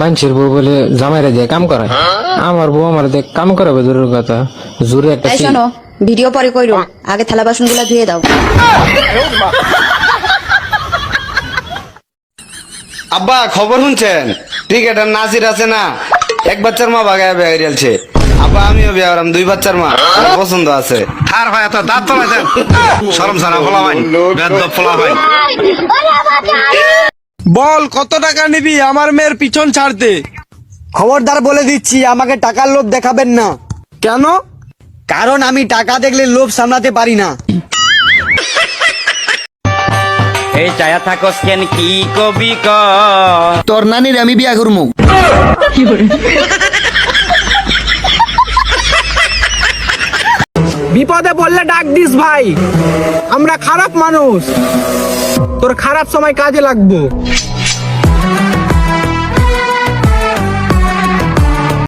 মানুষের বউ বলে জামাইরা দিয়ে কাম করায় আমার বউ আমার দিয়ে কাম করাবে দূরের কথা। জোরে একটা শোনো ভিডিও পরে কইরো আগে থালা বাসনগুলা ধুয়ে দাও। আব্বা খবর শুনছেন? ক্রিকেটার নাসির আছে না? এক বাচ্চার মা বাগায় বেয়ে গেলছে আব্বা আমিও বিয়ে করাম দুই বাচ্চার মা। পছন্দ আছে। আর ভাই এত দাঁত ফলাইছেন শরম সারা ফলা ভাই ফলা ভাই বল কত টাকা নিবি? আমার মেয়ের পিছন ছাড়তে। খবরদার বলে দিচ্ছি আমাকে টাকার লোভ দেখাবেন না। কেন? কারণ আমি টাকা দেখলে লোভ সামলাতে পারি না। এই চায়া থাকস কেন কি কবি ক তোর নানির আমি বিয়া করব বিপদে বললে ডাক দিস ভাই। আমরা খারাপ মানুষ। তোর খারাপ সময় কাজে লাগবো।